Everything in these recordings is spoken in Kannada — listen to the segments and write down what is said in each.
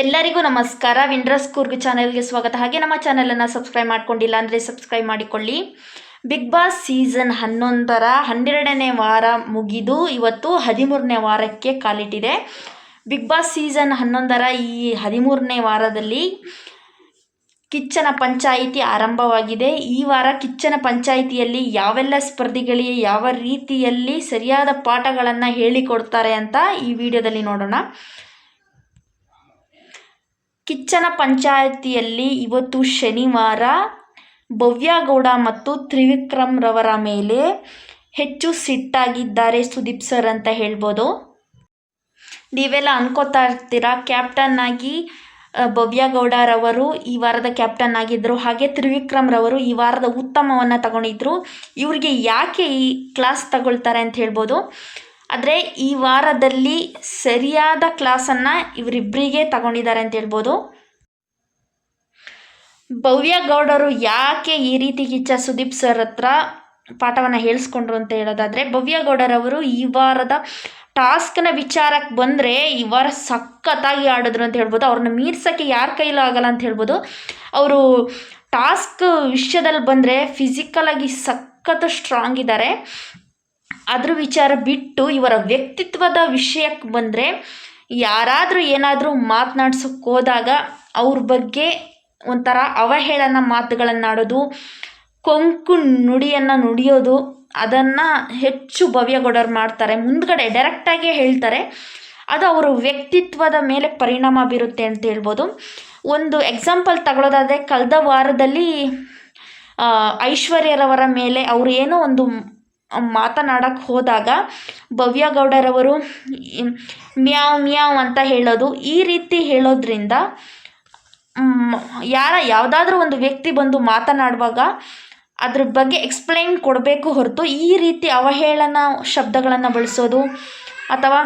ಎಲ್ಲರಿಗೂ ನಮಸ್ಕಾರ. ವಿಂಡ್ರಸ್ ಕೂರ್ಗ್ ಚಾನೆಲ್ಗೆ ಸ್ವಾಗತ. ಹಾಗೆ ನಮ್ಮ ಚಾನಲನ್ನು ಸಬ್ಸ್ಕ್ರೈಬ್ ಮಾಡ್ಕೊಂಡಿಲ್ಲ ಅಂದರೆ ಸಬ್ಸ್ಕ್ರೈಬ್ ಮಾಡಿಕೊಳ್ಳಿ. ಬಿಗ್ ಬಾಸ್ ಸೀಸನ್ ಹನ್ನೊಂದರ ಹನ್ನೆರಡನೇ ವಾರ ಮುಗಿದು ಇವತ್ತು ಹದಿಮೂರನೇ ವಾರಕ್ಕೆ ಕಾಲಿಟ್ಟಿದೆ. ಬಿಗ್ ಬಾಸ್ ಸೀಸನ್ ಹನ್ನೊಂದರ ಈ ಹದಿಮೂರನೇ ವಾರದಲ್ಲಿ ಕಿಚ್ಚನ ಪಂಚಾಯಿತಿ ಆರಂಭವಾಗಿದೆ. ಈ ವಾರ ಕಿಚ್ಚನ ಪಂಚಾಯಿತಿಯಲ್ಲಿ ಯಾವೆಲ್ಲ ಸ್ಪರ್ಧಿಗಳಿಗೆ ಯಾವ ರೀತಿಯಲ್ಲಿ ಸರಿಯಾದ ಪಾಠಗಳನ್ನು ಹೇಳಿಕೊಡ್ತಾರೆ ಅಂತ ಈ ವಿಡಿಯೋದಲ್ಲಿ ನೋಡೋಣ. ಕಿಚ್ಚನ ಪಂಚಾಯಿತಿಯಲ್ಲಿ ಇವತ್ತು ಶನಿವಾರ ಭವ್ಯಗೌಡ ಮತ್ತು ತ್ರಿವಿಕ್ರಮ್ರವರ ಮೇಲೆ ಹೆಚ್ಚು ಸಿಟ್ಟಾಗಿದ್ದಾರೆ ಸುದೀಪ್ ಸರ್ ಅಂತ ಹೇಳ್ಬೋದು. ನೀವೆಲ್ಲ ಅನ್ಕೋತಾ ಇರ್ತೀರಾ? ಕ್ಯಾಪ್ಟನ್ ಆಗಿ ಭವ್ಯಗೌಡರವರು ಈ ವಾರದ ಕ್ಯಾಪ್ಟನ್ ಆಗಿದ್ದರು ಹಾಗೆ ತ್ರಿವಿಕ್ರಮ್ರವರು ಈ ವಾರದ ಉತ್ತಮವನ್ನು ತಗೊಂಡಿದ್ರು. ಇವ್ರಿಗೆ ಯಾಕೆ ಈ ಕ್ಲಾಸ್ ತಗೊಳ್ತಾರೆ ಅಂತ ಹೇಳ್ಬೋದು. ಆದರೆ ಈ ವಾರದಲ್ಲಿ ಸರಿಯಾದ ಕ್ಲಾಸನ್ನು ಇವರಿಬ್ಬರಿಗೆ ತಗೊಂಡಿದ್ದಾರೆ ಅಂತ ಹೇಳ್ಬೋದು. ಭವ್ಯ ಗೌಡರು ಯಾಕೆ ಈ ರೀತಿ ಕಿಚ್ಚ ಸುದೀಪ್ ಸರ್ ಹತ್ರ ಪಾಠವನ್ನು ಹೇಳಿಸ್ಕೊಂಡ್ರು ಅಂತ ಹೇಳೋದಾದರೆ, ಭವ್ಯ ಗೌಡರವರು ಈ ವಾರದ ಟಾಸ್ಕ್ನ ವಿಚಾರಕ್ಕೆ ಬಂದರೆ ಈ ವಾರ ಸಖತ್ತಾಗಿ ಆಡಿದ್ರು ಅಂತ ಹೇಳ್ಬೋದು. ಅವ್ರನ್ನ ಮೀರ್ಸೋಕ್ಕೆ ಯಾರ ಕೈಲೂ ಆಗಲ್ಲ ಅಂತ ಹೇಳ್ಬೋದು. ಅವರು ಟಾಸ್ಕ್ ವಿಷಯದಲ್ಲಿ ಬಂದರೆ ಫಿಸಿಕಲಾಗಿ ಸಖತ್ತು ಸ್ಟ್ರಾಂಗ್ ಇದ್ದಾರೆ ಅದ್ರ ವಿಚಾರ ಬಿಟ್ಟು ಇವರ ವ್ಯಕ್ತಿತ್ವದ ವಿಷಯಕ್ಕೆ ಬಂದರೆ ಯಾರಾದರೂ ಏನಾದರೂ ಮಾತನಾಡ್ಸೋಕ್ಕೆ ಹೋದಾಗ ಅವ್ರ ಬಗ್ಗೆ ಒಂಥರ ಅವಹೇಳನ ಮಾತುಗಳನ್ನಾಡೋದು, ಕೊಂಕು ನುಡಿಯನ್ನು ನುಡಿಯೋದು, ಅದನ್ನು ಹೆಚ್ಚು ಭವ್ಯಗೌಡರು ಮಾಡ್ತಾರೆ. ಮುಂದ್ಗಡೆ ಡೈರೆಕ್ಟಾಗೇ ಹೇಳ್ತಾರೆ, ಅದು ಅವರ ವ್ಯಕ್ತಿತ್ವದ ಮೇಲೆ ಪರಿಣಾಮ ಬೀರುತ್ತೆ ಅಂತ ಹೇಳ್ಬೋದು. ಒಂದು ಎಕ್ಸಾಂಪಲ್ ತಗೊಳ್ಳೋದಾದರೆ ಕಳೆದ ವಾರದಲ್ಲಿ ಐಶ್ವರ್ಯರವರ ಮೇಲೆ ಅವರು ಏನೋ ಒಂದು ಮಾತನಾಡಕ್ಕೆ ಹೋದಾಗ ಭವ್ಯ ಗೌಡರವರು ಮ್ಯಾವ್ ಮ್ಯಾವ್ ಅಂತ ಹೇಳೋದು, ಈ ರೀತಿ ಹೇಳೋದ್ರಿಂದ ಯಾರ ಯಾವುದಾದ್ರೂ ಒಂದು ವ್ಯಕ್ತಿ ಬಂದು ಮಾತನಾಡುವಾಗ ಅದ್ರ ಬಗ್ಗೆ ಎಕ್ಸ್ಪ್ಲೈನ್ ಕೊಡಬೇಕು ಹೊರತು ಈ ರೀತಿ ಅವಹೇಳನ ಶಬ್ದಗಳನ್ನು ಬಳಸೋದು ಅಥವಾ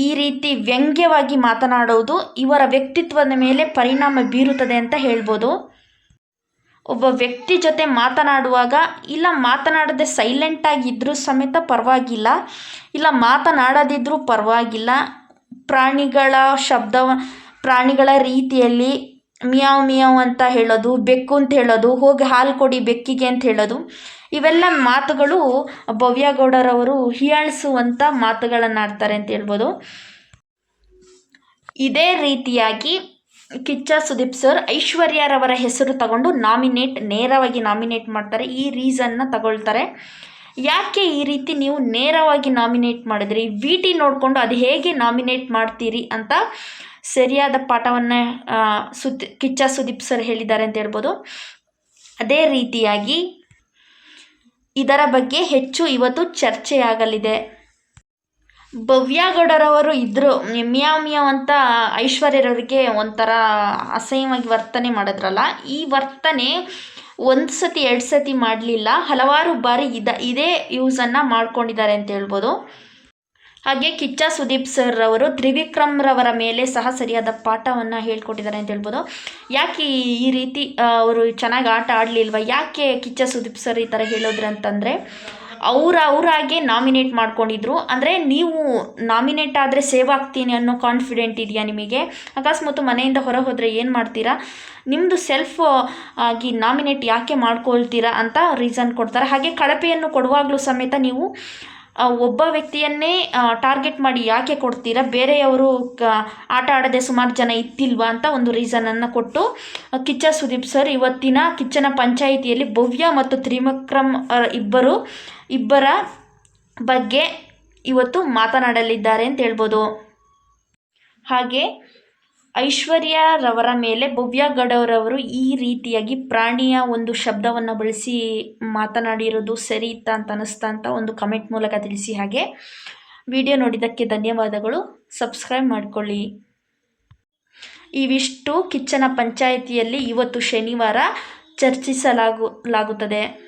ಈ ರೀತಿ ವ್ಯಂಗ್ಯವಾಗಿ ಮಾತನಾಡೋದು ಇವರ ವ್ಯಕ್ತಿತ್ವದ ಮೇಲೆ ಪರಿಣಾಮ ಬೀರುತ್ತದೆ ಅಂತ ಹೇಳ್ಬೋದು. ಒಬ್ಬ ವ್ಯಕ್ತಿ ಜೊತೆ ಮಾತನಾಡುವಾಗ, ಇಲ್ಲ, ಮಾತನಾಡದೆ ಸೈಲೆಂಟಾಗಿದ್ದರೂ ಸಮೇತ ಪರವಾಗಿಲ್ಲ. ಇಲ್ಲ ಮಾತನಾಡದಿದ್ದರೂ ಪರವಾಗಿಲ್ಲ. ಪ್ರಾಣಿಗಳ ಶಬ್ದ, ಪ್ರಾಣಿಗಳ ರೀತಿಯಲ್ಲಿ ಮಿಯಾವ್ ಮಿಯಾವ್ ಅಂತ ಹೇಳೋದು, ಬೆಕ್ಕು ಅಂತ ಹೇಳೋದು, ಹೋಗಿ ಹಾಲು ಕೊಡಿ ಬೆಕ್ಕಿಗೆ ಅಂತ ಹೇಳೋದು, ಇವೆಲ್ಲ ಮಾತುಗಳು ಭವ್ಯಗೌಡರವರು ಹೀಯಾಳಿಸುವಂಥ ಮಾತುಗಳನ್ನಾಡ್ತಾರೆ ಅಂತ ಹೇಳ್ಬೋದು. ಇದೇ ರೀತಿಯಾಗಿ ಕಿಚ್ಚ ಸುದೀಪ್ ಸರ್, ಐಶ್ವರ್ಯರವರ ಹೆಸರು ತಗೊಂಡು ನಾಮಿನೇಟ್, ನೇರವಾಗಿ ನಾಮಿನೇಟ್ ಮಾಡ್ತಾರೆ, ಈ ರೀಸನ್ನ ತಗೊಳ್ತಾರೆ. ಯಾಕೆ ಈ ರೀತಿ ನೀವು ನೇರವಾಗಿ ನಾಮಿನೇಟ್ ಮಾಡಿದ್ರಿ? ವಿ ಟಿ ನೋಡಿಕೊಂಡು ಅದು ಹೇಗೆ ನಾಮಿನೇಟ್ ಮಾಡ್ತೀರಿ ಅಂತ ಸರಿಯಾದ ಪಾಠವನ್ನು ಸುದ್ ಕಿಚ್ಚ ಸುದೀಪ್ ಸರ್ ಹೇಳಿದ್ದಾರೆ ಅಂತ ಹೇಳ್ಬೋದು. ಅದೇ ರೀತಿಯಾಗಿ ಇದರ ಬಗ್ಗೆ ಹೆಚ್ಚು ಇವತ್ತು ಚರ್ಚೆಯಾಗಲಿದೆ. ಭವ್ಯಗೌಡರವರು ಇದ್ದರು ಮಿಯಾವ್ ಮಿಯಾವ್ ಅಂತ ಐಶ್ವರ್ಯರವರಿಗೆ ಒಂಥರ ಅಸಹ್ಯವಾಗಿ ವರ್ತನೆ ಮಾಡಿದ್ರಲ್ಲ, ಈ ವರ್ತನೆ ಒಂದು ಸತಿ ಎರಡು ಸತಿ ಮಾಡಲಿಲ್ಲ. ಹಲವಾರು ಬಾರಿ ಇದ, ಇದೇ ಯೂಸನ್ನು ಮಾಡ್ಕೊಂಡಿದ್ದಾರೆ ಅಂತ ಹೇಳ್ಬೋದು. ಹಾಗೆ ಕಿಚ್ಚ ಸುದೀಪ್ ಸರ್ ಅವರು ತ್ರಿವಿಕ್ರಮ್ರವರ ಮೇಲೆ ಸಹ ಸರಿಯಾದ ಪಾಠವನ್ನು ಹೇಳ್ಕೊಟ್ಟಿದ್ದಾರೆ ಅಂತ ಹೇಳ್ಬೋದು. ಯಾಕೆ ಈ- ರೀತಿ ಅವರು ಚೆನ್ನಾಗಿ ಆಟ ಆಡಲಿಲ್ವ? ಯಾಕೆ ಕಿಚ್ಚ ಸುದೀಪ್ ಸರ್ ಈ ಥರ ಹೇಳೋದ್ರು ಅಂತಂದರೆ ಅವ್ರು ಅವರಾಗೆ ನಾಮಿನೇಟ್ ಮಾಡ್ಕೊಂಡಿದ್ರು. ಅಂದರೆ ನೀವು ನಾಮಿನೇಟ್ ಆದರೆ ಸೇವ್ ಆಗ್ತೀನಿ ಅನ್ನೋ ಕಾನ್ಫಿಡೆಂಟ್ ಇದೆಯಾ ನಿಮಗೆ? ಅಕಸ್ಮಾತ್ ಮನೆಯಿಂದ ಹೊರ ಹೋದರೆ ಏನು ಮಾಡ್ತೀರಾ? ನಿಮ್ಮದು ಸೆಲ್ಫ್ ಆಗಿ ನಾಮಿನೇಟ್ ಯಾಕೆ ಮಾಡ್ಕೊಳ್ತೀರಾ ಅಂತ ರೀಸನ್ ಕೊಡ್ತಾರೆ. ಹಾಗೆ ಕಳಪೆಯನ್ನು ಕೊಡುವಾಗಲೂ ಸಮೇತ ನೀವು ಒಬ್ಬ ವ್ಯಕ್ತಿಯನ್ನೇ ಟಾರ್ಗೆಟ್ ಮಾಡಿ ಯಾಕೆ ಕೊಡ್ತೀರಾ? ಬೇರೆಯವರು ಕ ಆಟ ಆಡದೆ ಸುಮಾರು ಜನ ಇತ್ತಿಲ್ವಾ ಅಂತ ಒಂದು ರೀಸನನ್ನು ಕೊಟ್ಟು ಕಿಚ್ಚ ಸುದೀಪ್ ಸರ್ ಇವತ್ತಿನ ಕಿಚ್ಚನ ಪಂಚಾಯಿತಿಯಲ್ಲಿ ಭವ್ಯ ಮತ್ತು ತ್ರಿಮಕ್ರಮ್ ಇಬ್ಬರು, ಇಬ್ಬರ ಬಗ್ಗೆ ಇವತ್ತು ಮಾತನಾಡಲಿದ್ದಾರೆ ಅಂತ ಹೇಳ್ಬೋದು. ಹಾಗೆ ಐಶ್ವರ್ಯರವರ ಮೇಲೆ ಭವ್ಯ ಗೌಡರವರು ಈ ರೀತಿಯಾಗಿ ಪ್ರಾಣಿಯ ಒಂದು ಶಬ್ದವನ್ನು ಬಳಸಿ ಮಾತನಾಡಿರೋದು ಸರಿ ಇತ್ತ ಅಂತ ಅನ್ನಿಸ್ತಾ ಅಂತ ಒಂದು ಕಮೆಂಟ್ ಮೂಲಕ ತಿಳಿಸಿ ಹಾಗೆ. ವಿಡಿಯೋ ನೋಡಿದ್ದಕ್ಕೆ ಧನ್ಯವಾದಗಳು. ಸಬ್ಸ್ಕ್ರೈಬ್ ಮಾಡಿಕೊಳ್ಳಿ. ಇವಿಷ್ಟು ಕಿಚ್ಚನ ಪಂಚಾಯಿತಿಯಲ್ಲಿ ಇವತ್ತು ಶನಿವಾರ ಚರ್ಚಿಸಲಾಗು, ಲಾಗುತ್ತದೆ.